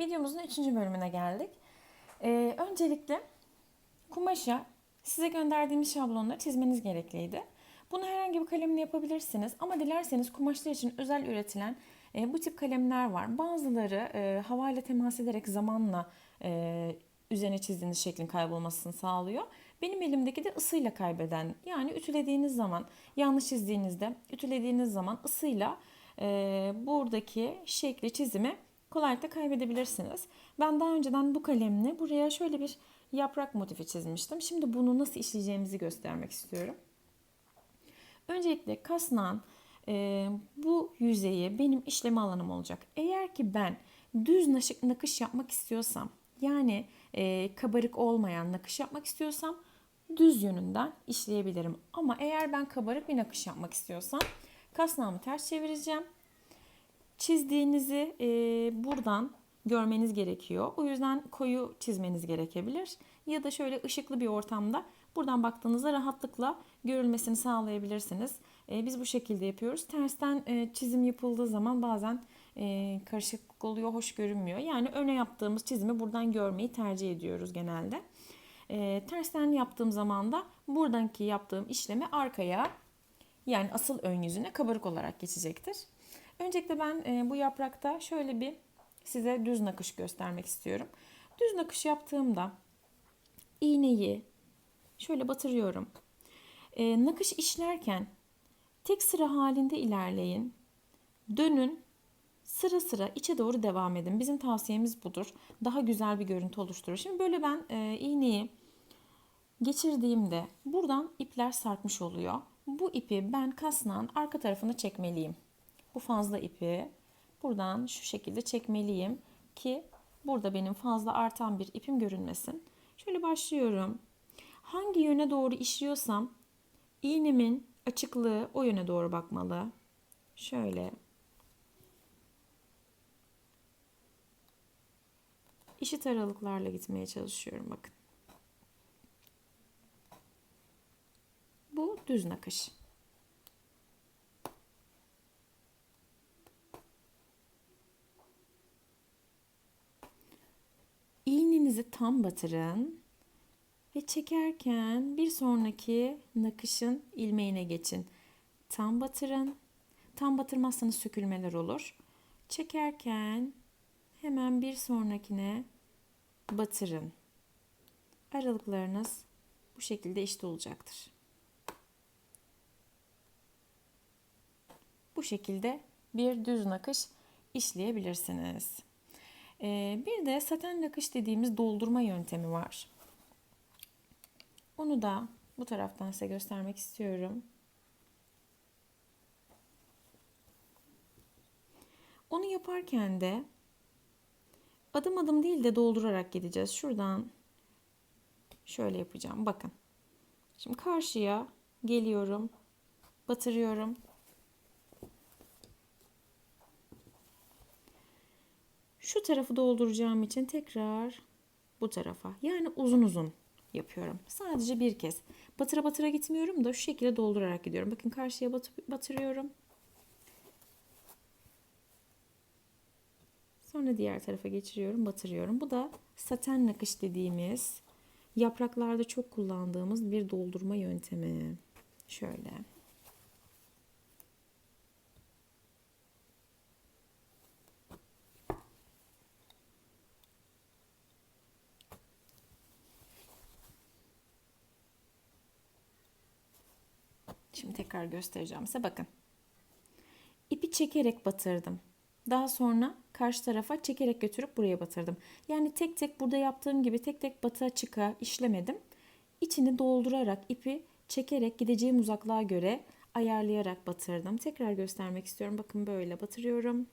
Videomuzun üçüncü bölümüne geldik. Ee, öncelikle kumaşa size gönderdiğimiz şablonları çizmeniz gerekliydi. Bunu herhangi bir kalemle yapabilirsiniz ama dilerseniz kumaşlar için özel üretilen e, bu tip kalemler var. Bazıları e, havayla temas ederek zamanla e, üzerine çizdiğiniz şeklin kaybolmasını sağlıyor. Benim elimdeki de ısıyla kaybeden yani ütülediğiniz zaman yanlış çizdiğinizde ütülediğiniz zaman ısıyla e, buradaki şekli çizimi kolaylıkla kaybedebilirsiniz. Ben daha önceden bu kalemle buraya şöyle bir yaprak motifi çizmiştim. Şimdi bunu nasıl işleyeceğimizi göstermek istiyorum. Öncelikle kasnağın e, bu yüzeyi benim işleme alanım olacak. Eğer ki ben düz nakış yapmak istiyorsam yani e, kabarık olmayan nakış yapmak istiyorsam düz yönünden işleyebilirim. Ama eğer ben kabarık bir nakış yapmak istiyorsam kasnağımı ters çevireceğim. Çizdiğinizi e, buradan görmeniz gerekiyor. O yüzden koyu çizmeniz gerekebilir. Ya da şöyle ışıklı bir ortamda buradan baktığınızda rahatlıkla görülmesini sağlayabilirsiniz. E, biz bu şekilde yapıyoruz. Tersten e, çizim yapıldığı zaman bazen e, karışıklık oluyor, hoş görünmüyor. Yani öne yaptığımız çizimi buradan görmeyi tercih ediyoruz genelde. E, tersten yaptığım zaman da buradanki yaptığım işlemi arkaya yani asıl ön yüzüne kabarık olarak geçecektir. Öncelikle ben e, bu yaprakta şöyle bir size düz nakış göstermek istiyorum. Düz nakış yaptığımda iğneyi şöyle batırıyorum. E, nakış işlerken tek sıra halinde ilerleyin. Dönün. Sıra sıra içe doğru devam edin. Bizim tavsiyemiz budur. Daha güzel bir görüntü oluşturur. Şimdi böyle ben e, iğneyi geçirdiğimde buradan ipler sarkmış oluyor. Bu ipi ben kasnağın arka tarafına çekmeliyim. Bu fazla ipi buradan şu şekilde çekmeliyim ki burada benim fazla artan bir ipim görünmesin. Şöyle başlıyorum. Hangi yöne doğru işliyorsam iğnemin açıklığı o yöne doğru bakmalı. Şöyle. Eşit aralıklarla gitmeye çalışıyorum bakın. Bu düz nakış. İğnenizi tam batırın ve çekerken bir sonraki nakışın ilmeğine geçin. Tam batırın. Tam batırmazsanız sökülmeler olur. Çekerken hemen bir sonrakine batırın. Aralıklarınız bu şekilde eşit olacaktır. Bu şekilde bir düz nakış işleyebilirsiniz. Ee, bir de saten nakış dediğimiz doldurma yöntemi var. Onu da bu taraftan size göstermek istiyorum. Onu yaparken de adım adım değil de doldurarak gideceğiz. Şuradan şöyle yapacağım. Bakın. Şimdi karşıya geliyorum. Batırıyorum. Şu tarafı dolduracağım için tekrar bu tarafa. Yani uzun uzun yapıyorum. Sadece bir kez. Batıra batıra gitmiyorum da şu şekilde doldurarak gidiyorum. Bakın karşıya batıp, batırıyorum. Sonra diğer tarafa geçiriyorum, batırıyorum. Bu da saten nakış dediğimiz yapraklarda çok kullandığımız bir doldurma yöntemi. Şöyle. Şimdi tekrar göstereceğim size. Bakın. İpi çekerek batırdım. Daha sonra karşı tarafa çekerek götürüp buraya batırdım. Yani tek tek burada yaptığım gibi tek tek batığa çıka işlemedim. İçini doldurarak ipi çekerek gideceğim uzaklığa göre ayarlayarak batırdım. Tekrar göstermek istiyorum. Bakın böyle batırıyorum.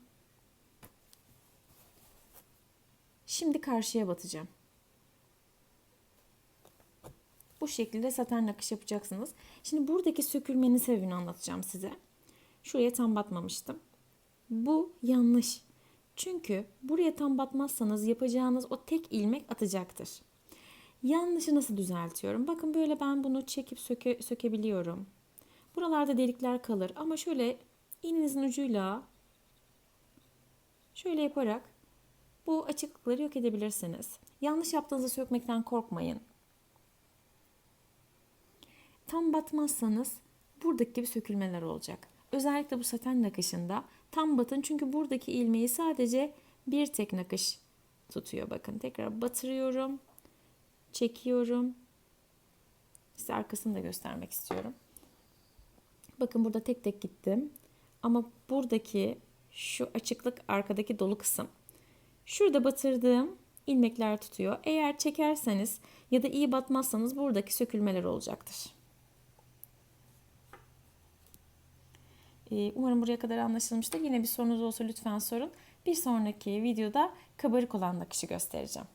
Şimdi karşıya batacağım. Bu şekilde saten nakış yapacaksınız. Şimdi buradaki sökülmenin sebebini anlatacağım size. Şuraya tam batmamıştım. Bu yanlış. Çünkü buraya tam batmazsanız yapacağınız o tek ilmek atacaktır. Yanlışı nasıl düzeltiyorum? Bakın böyle ben bunu çekip söke, sökebiliyorum. Buralarda delikler kalır ama şöyle iğnenizin ucuyla şöyle yaparak bu açıklıkları yok edebilirsiniz. Yanlış yaptığınızı sökmekten korkmayın. Tam batmazsanız buradaki gibi sökülmeler olacak. Özellikle bu saten nakışında tam batın çünkü buradaki ilmeği sadece bir tek nakış tutuyor. Bakın tekrar batırıyorum. Çekiyorum. Size arkasını da göstermek istiyorum. Bakın burada tek tek gittim. Ama buradaki şu açıklık arkadaki dolu kısım. Şurada batırdığım ilmekler tutuyor. Eğer çekerseniz ya da iyi batmazsanız buradaki sökülmeler olacaktır. Umarım buraya kadar anlaşılmıştır. Yine bir sorunuz olsa lütfen sorun. Bir sonraki videoda kabarık olan nakışı göstereceğim.